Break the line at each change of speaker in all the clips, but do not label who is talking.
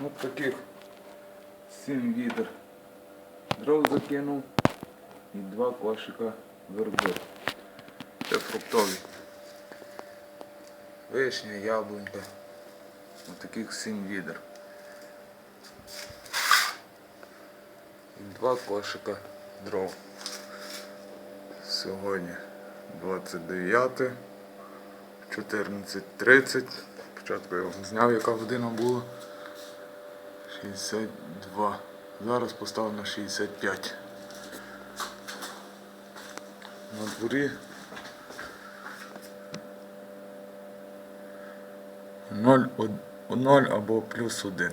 От таких 7 відер дров закинув і два кошика верби. Це фруктові. Вишня, яблунька. Ось таких 7 відер. І два кошика дров. Сьогодні 29, 14.30. Спочатку я вам зняв, яка година була. 62. Зараз поставив на 65. На дворі 0, 0 або плюс 1.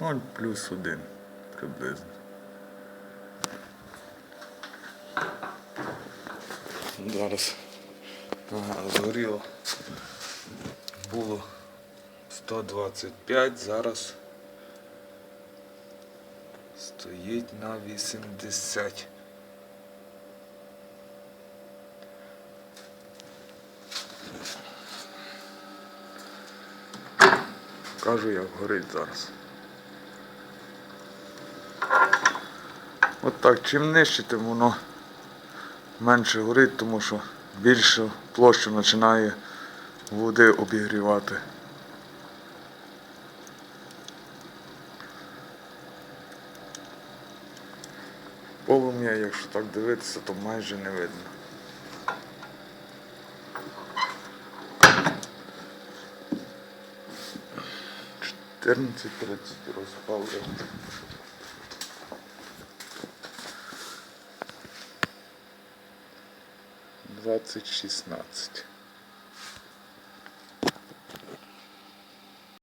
0 плюс 1 приблизно. Зараз згоріло. Було 125, зараз стоїть на 80. Кажу, як горить зараз. От так, чим нижче, тим воно менше горить, тому що більшу площу починає води обігрівати. Полум'я, якщо так дивитися, то майже не видно. Чотирнадцять тридцять розпалює. Двадцять шістнадцять.